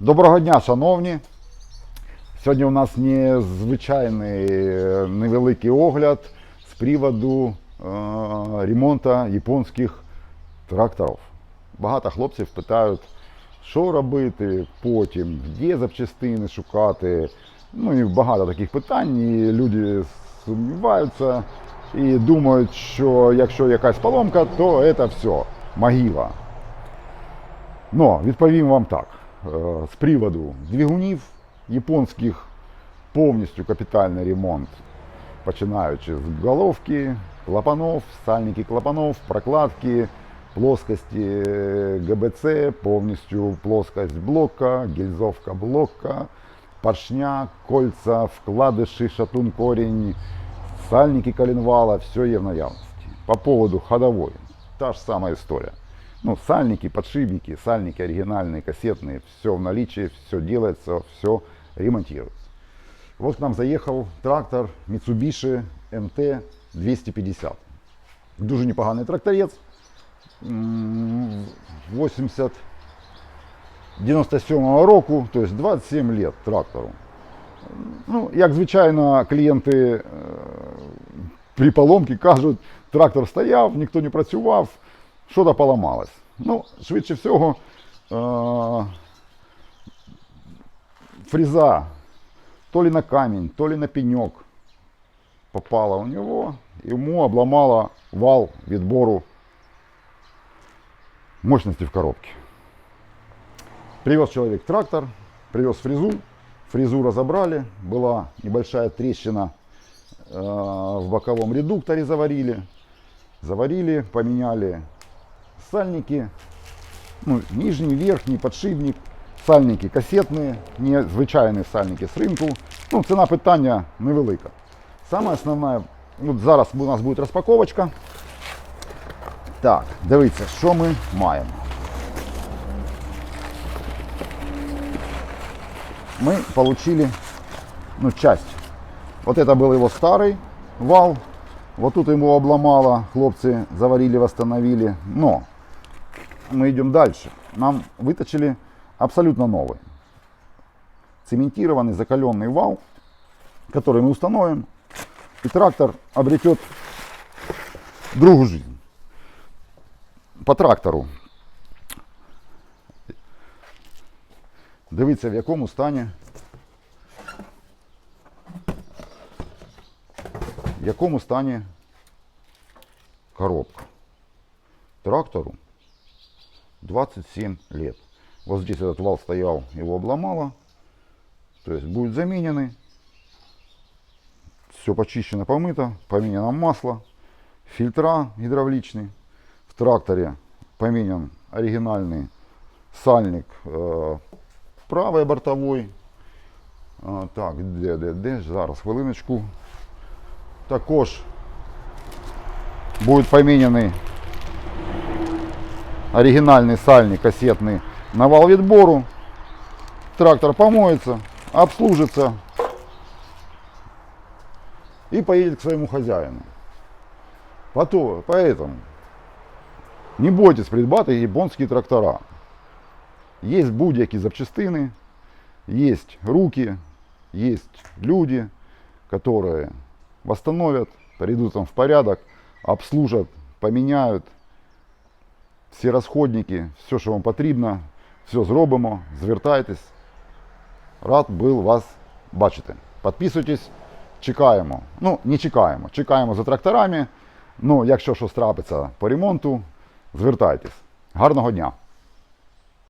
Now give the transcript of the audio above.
Доброго дня, шановні. Сьогодні у нас незвичайний е, невеликий огляд з приводу е, ремонту японських тракторів. Багато хлопців питають, що робити потім, де запчастини шукати. Ну і багато таких питань. І люди сумніваються і думають, що якщо якась поломка, то це все могила. Но відповім вам так. Е, З приводу двигунів японських повністю капітальний ремонт, починаючи з головки, клапанов, сальники клапанов, прокладки, плоскості е, ГБЦ, повністю плоскость блока, гільзовка блока, поршня, кольца, вкладиші, шатун корінь, сальники коленвала, все є в наявності. По поводу ходовой, та ж сама історія. Ну, сальники, подшипники, сальники оригинальные, кассетные, все в наличии, все делается, все ремонтируется. Вот к нам заехал трактор Mitsubishi MT-250. Дуже непоганий тракторець. М, 80 97 року, то есть 27 лет трактору. Ну, як звичайно, клієнти е, при поломці кажуть, трактор стояв, ніхто не працював, що-то поламалось. Ну, швидше всього, е, фреза то ли на камінь, то ли на пеньок попала у нього, йому обломала вал відбору мощності в коробке. Привез человек трактор, привез фрезу, фрезу разобрали, была небольшая трещина э, в боковом редукторе заварили, заварили, поменяли сальники, ну, нижний, верхний, подшипник, сальники касетні, не звичайні сальники з ринку. Ну, ціна питання невелика. Саме основне, от зараз у нас буде розпаковочка. Так, дивіться, що ми маємо. мы получили ну, часть. Вот это был его старый вал. вот тут ему обломало, хлопцы заварили, восстановили. Но мы идем дальше. Нам выточили абсолютно новый. Цементированный, закаленный вал, который мы установим. И трактор обретет другую жизнь. По трактору Дивіться, в якому стані. Якому стані коробка. Трактору 27 лет. Вот здесь этот вал стоял, его обломало. То есть будет замененный. Все почищено, помыто, поменяно масло, фильтра гидравличные. В тракторе поменян оригинальный сальник э, правий бортовий. А, так, де, де, де? Зараз хвилиночку Також буде поміняний оригінальний сальник касетний на вал відбору. Трактор помоется, обслужится и поедет к своему хозяину. Потом, поэтому не бойтесь придбати японські трактора. Есть будь-які запчастины, есть руки, есть люди, которые восстановят, приведут там в порядок, обслужат, поменяют всі розходники, все, що вам потрібно, все зробимо, звертайтесь. Рад був вас бачити. Підписуйтесь, чекаємо. Ну, не чекаємо, чекаємо за тракторами. Ну, якщо щось трапиться по ремонту, звертайтесь. Гарного дня!